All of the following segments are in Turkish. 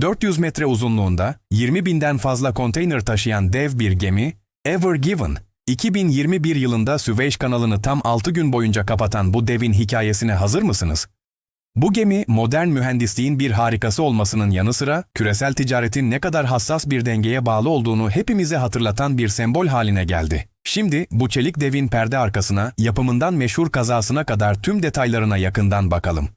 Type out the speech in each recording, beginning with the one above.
400 metre uzunluğunda 20 binden fazla konteyner taşıyan dev bir gemi Ever Given, 2021 yılında Süveyş kanalını tam 6 gün boyunca kapatan bu devin hikayesine hazır mısınız? Bu gemi modern mühendisliğin bir harikası olmasının yanı sıra küresel ticaretin ne kadar hassas bir dengeye bağlı olduğunu hepimize hatırlatan bir sembol haline geldi. Şimdi bu çelik devin perde arkasına, yapımından meşhur kazasına kadar tüm detaylarına yakından bakalım.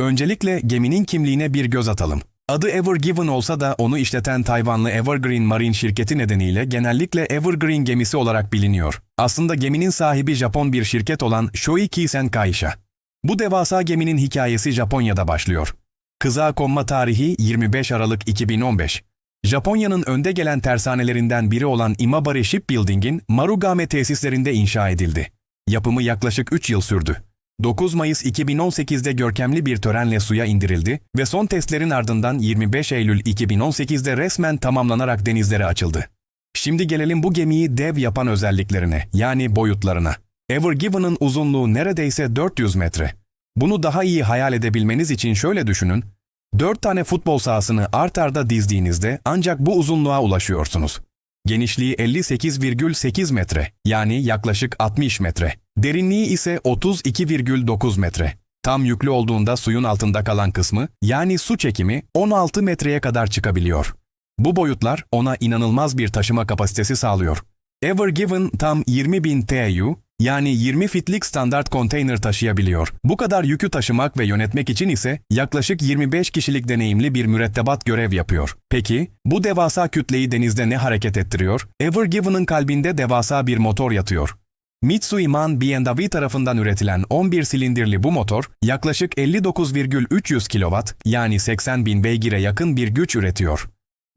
Öncelikle geminin kimliğine bir göz atalım. Adı Ever Given olsa da onu işleten Tayvanlı Evergreen Marine şirketi nedeniyle genellikle Evergreen gemisi olarak biliniyor. Aslında geminin sahibi Japon bir şirket olan Shoei Kisen Kaisha. Bu devasa geminin hikayesi Japonya'da başlıyor. Kızağa konma tarihi 25 Aralık 2015. Japonya'nın önde gelen tersanelerinden biri olan Imabari Shipbuilding'in Marugame tesislerinde inşa edildi. Yapımı yaklaşık 3 yıl sürdü. 9 Mayıs 2018'de görkemli bir törenle suya indirildi ve son testlerin ardından 25 Eylül 2018'de resmen tamamlanarak denizlere açıldı. Şimdi gelelim bu gemiyi dev yapan özelliklerine, yani boyutlarına. Ever Given'ın uzunluğu neredeyse 400 metre. Bunu daha iyi hayal edebilmeniz için şöyle düşünün. 4 tane futbol sahasını art arda dizdiğinizde ancak bu uzunluğa ulaşıyorsunuz. Genişliği 58,8 metre yani yaklaşık 60 metre. Derinliği ise 32,9 metre. Tam yüklü olduğunda suyun altında kalan kısmı yani su çekimi 16 metreye kadar çıkabiliyor. Bu boyutlar ona inanılmaz bir taşıma kapasitesi sağlıyor. Ever Given tam 20.000 TEU yani 20 fitlik standart konteyner taşıyabiliyor. Bu kadar yükü taşımak ve yönetmek için ise yaklaşık 25 kişilik deneyimli bir mürettebat görev yapıyor. Peki bu devasa kütleyi denizde ne hareket ettiriyor? Ever Given'ın kalbinde devasa bir motor yatıyor. Mitsui Man B&W tarafından üretilen 11 silindirli bu motor yaklaşık 59,300 kW yani 80 bin beygire yakın bir güç üretiyor.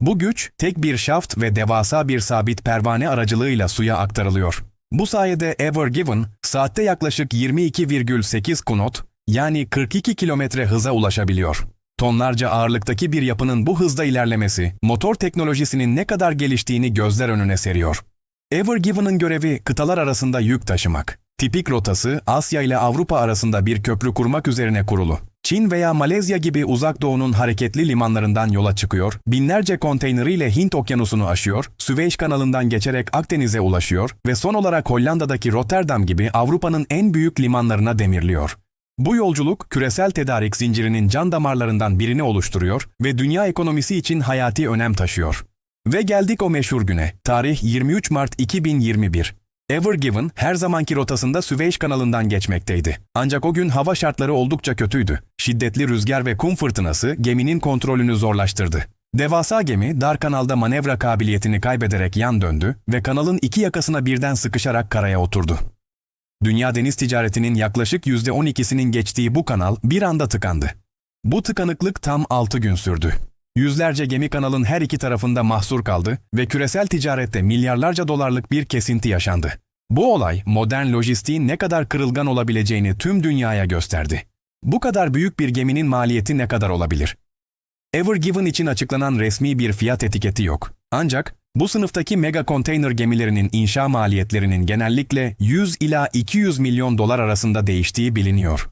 Bu güç tek bir şaft ve devasa bir sabit pervane aracılığıyla suya aktarılıyor. Bu sayede Ever Given saatte yaklaşık 22,8 knot yani 42 kilometre hıza ulaşabiliyor. Tonlarca ağırlıktaki bir yapının bu hızda ilerlemesi, motor teknolojisinin ne kadar geliştiğini gözler önüne seriyor. Ever Given'ın görevi kıtalar arasında yük taşımak. Tipik rotası Asya ile Avrupa arasında bir köprü kurmak üzerine kurulu. Çin veya Malezya gibi uzak doğunun hareketli limanlarından yola çıkıyor, binlerce konteyneriyle Hint okyanusunu aşıyor, Süveyş kanalından geçerek Akdeniz'e ulaşıyor ve son olarak Hollanda'daki Rotterdam gibi Avrupa'nın en büyük limanlarına demirliyor. Bu yolculuk küresel tedarik zincirinin can damarlarından birini oluşturuyor ve dünya ekonomisi için hayati önem taşıyor. Ve geldik o meşhur güne. Tarih 23 Mart 2021. Ever Given her zamanki rotasında Süveyş kanalından geçmekteydi. Ancak o gün hava şartları oldukça kötüydü. Şiddetli rüzgar ve kum fırtınası geminin kontrolünü zorlaştırdı. Devasa gemi dar kanalda manevra kabiliyetini kaybederek yan döndü ve kanalın iki yakasına birden sıkışarak karaya oturdu. Dünya deniz ticaretinin yaklaşık %12'sinin geçtiği bu kanal bir anda tıkandı. Bu tıkanıklık tam 6 gün sürdü. Yüzlerce gemi kanalın her iki tarafında mahsur kaldı ve küresel ticarette milyarlarca dolarlık bir kesinti yaşandı. Bu olay modern lojistiğin ne kadar kırılgan olabileceğini tüm dünyaya gösterdi. Bu kadar büyük bir geminin maliyeti ne kadar olabilir? Ever Given için açıklanan resmi bir fiyat etiketi yok. Ancak bu sınıftaki mega konteyner gemilerinin inşa maliyetlerinin genellikle 100 ila 200 milyon dolar arasında değiştiği biliniyor.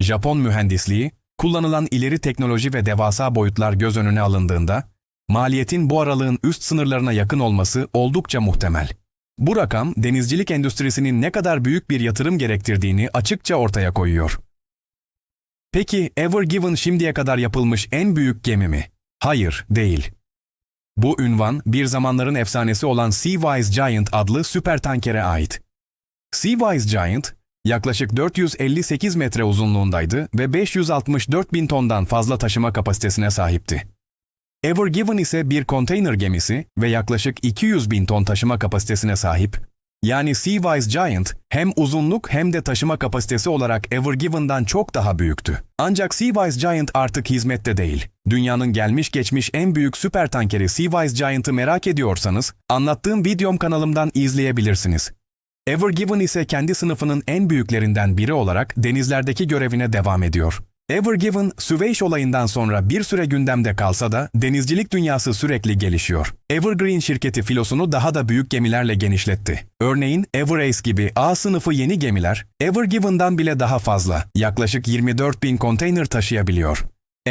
Japon mühendisliği, kullanılan ileri teknoloji ve devasa boyutlar göz önüne alındığında, maliyetin bu aralığın üst sınırlarına yakın olması oldukça muhtemel. Bu rakam denizcilik endüstrisinin ne kadar büyük bir yatırım gerektirdiğini açıkça ortaya koyuyor. Peki Ever Given şimdiye kadar yapılmış en büyük gemi mi? Hayır, değil. Bu ünvan bir zamanların efsanesi olan Seawise Giant adlı süper tankere ait. Seawise Giant, yaklaşık 458 metre uzunluğundaydı ve 564 bin tondan fazla taşıma kapasitesine sahipti. Ever Given ise bir konteyner gemisi ve yaklaşık 200 bin ton taşıma kapasitesine sahip. Yani Seawise Giant hem uzunluk hem de taşıma kapasitesi olarak Ever Given'dan çok daha büyüktü. Ancak Seawise Giant artık hizmette değil. Dünyanın gelmiş geçmiş en büyük süper tankeri Seawise Giant'ı merak ediyorsanız anlattığım videom kanalımdan izleyebilirsiniz. Ever Given ise kendi sınıfının en büyüklerinden biri olarak denizlerdeki görevine devam ediyor. Ever Given, Süveyş olayından sonra bir süre gündemde kalsa da denizcilik dünyası sürekli gelişiyor. Evergreen şirketi filosunu daha da büyük gemilerle genişletti. Örneğin Everace gibi A sınıfı yeni gemiler, Ever Given'dan bile daha fazla, yaklaşık 24 bin konteyner taşıyabiliyor.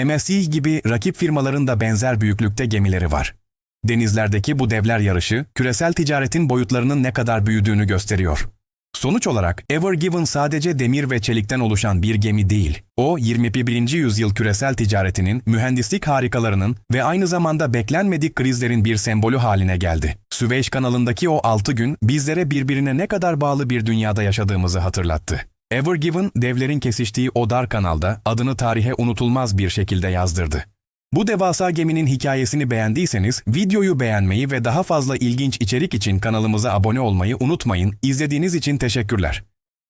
MSC gibi rakip firmaların da benzer büyüklükte gemileri var. Denizlerdeki bu devler yarışı, küresel ticaretin boyutlarının ne kadar büyüdüğünü gösteriyor. Sonuç olarak Ever Given sadece demir ve çelikten oluşan bir gemi değil. O 21. yüzyıl küresel ticaretinin, mühendislik harikalarının ve aynı zamanda beklenmedik krizlerin bir sembolü haline geldi. Süveyş kanalındaki o 6 gün bizlere birbirine ne kadar bağlı bir dünyada yaşadığımızı hatırlattı. Ever Given devlerin kesiştiği o dar kanalda adını tarihe unutulmaz bir şekilde yazdırdı. Bu devasa geminin hikayesini beğendiyseniz videoyu beğenmeyi ve daha fazla ilginç içerik için kanalımıza abone olmayı unutmayın. İzlediğiniz için teşekkürler.